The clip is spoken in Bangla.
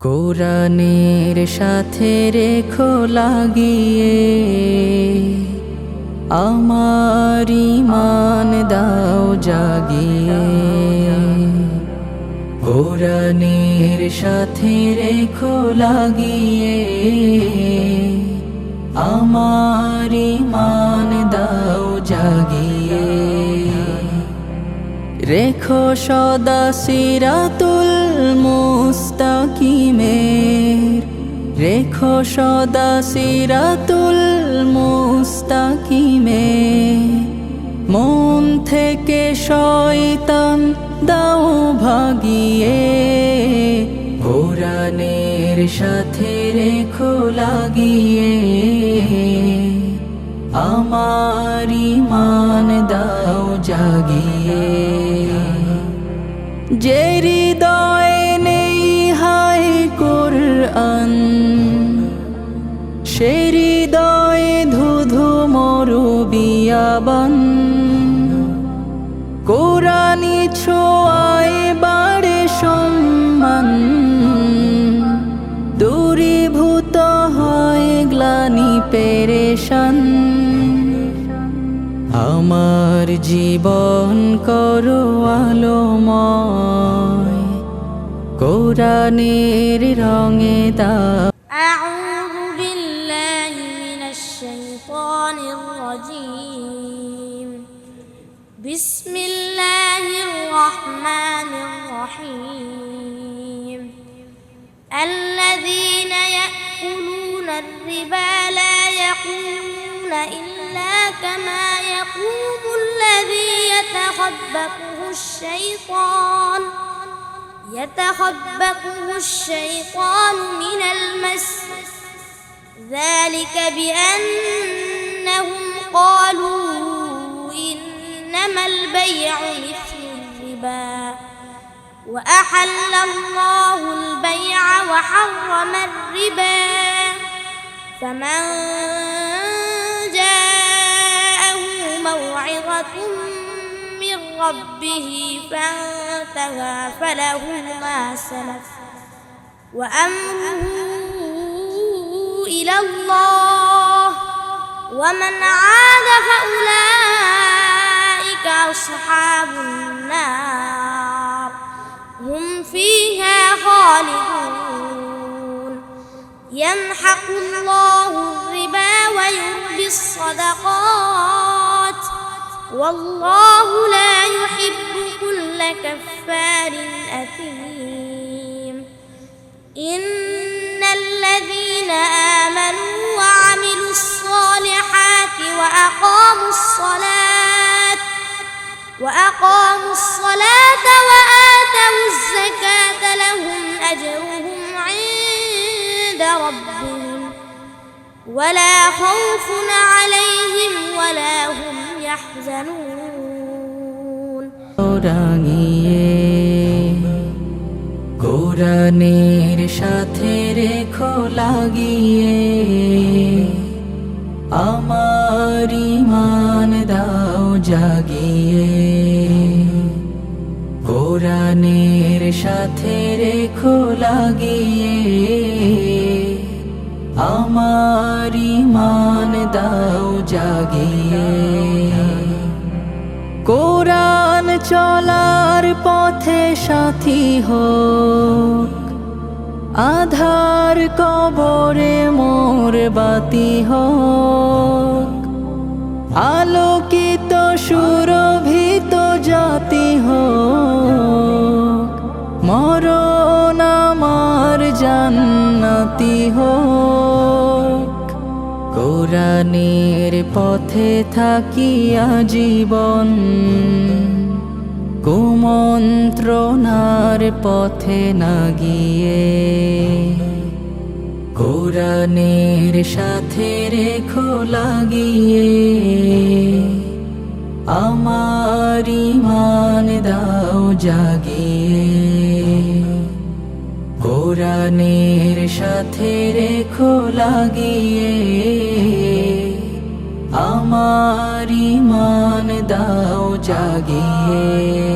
কোরআনের সাথে রেখো লাগিয়ে, আমার ইমান দাও জাগিয়ে। কোরআনের সাথে রেখো লাগিয়ে, আমার ইমান দাও জাগিয়ে। রেখো সদা সিরাতুল রেখো সদা সিরাতুল মুস্তাকিমের মন থেকে শয়তান দাও ভাগিয়ে। কোরআনের সাথে রেখো লাগিয়ে। আমার ইমান দাও জাগিয়ে। যে পেরেশান আমার জীবন করো আলোময় কোরআনের রঙে দাও أعوذ بالله من الشيطان الرجيم بسم الله الرحمن الرحيم الذين الربا لا يقومون إلا كما يقوم الذي يتخبطه الشيطان يتخبطه الشيطان من المس ذلك بأنهم قالوا إنما البيع مثل الربا وأحل الله البيع وحرم الربا فمن جاءه موعظة من ربه فانتهى فله ما سلف وأمره إلى الله ومن عاد فأولئك أصحاب النار هم فيها خالدون يمحق الله الربا ويربي الصدقات. والله لا يحب كل كفار أثيم. إن الذين آمنوا وعملوا الصالحات وأقاموا الصلاة عند ربهم ولا خوف عليهم ولا هم يحزنون রাঙিয়ে কোরআনের সাথে রেখো লাগিয়ে আমার ইমান দাও জাগিয়ে কোরআনের সাথে রেখো লাগিয়ে আমার ইমান দাও জাগিয়ে। কোরআন চলার পথে সাথী হোক। আধার কবরে মোর বাতি হোক। আলোকিত সুরভিত জাতি হোক। আমার জান্নাতি হোক। কোরআনের পথে থাকিয়া জীবন কুমন্ত্রণার পথে না গিয়ে। কোরআনের সাথে রেখো লাগিয়ে। আমার ইমান দাও জাগিয়ে। কোরআনের সাথে রেখো লাগিয়ে। আমার ইমান দাও জাগিয়ে।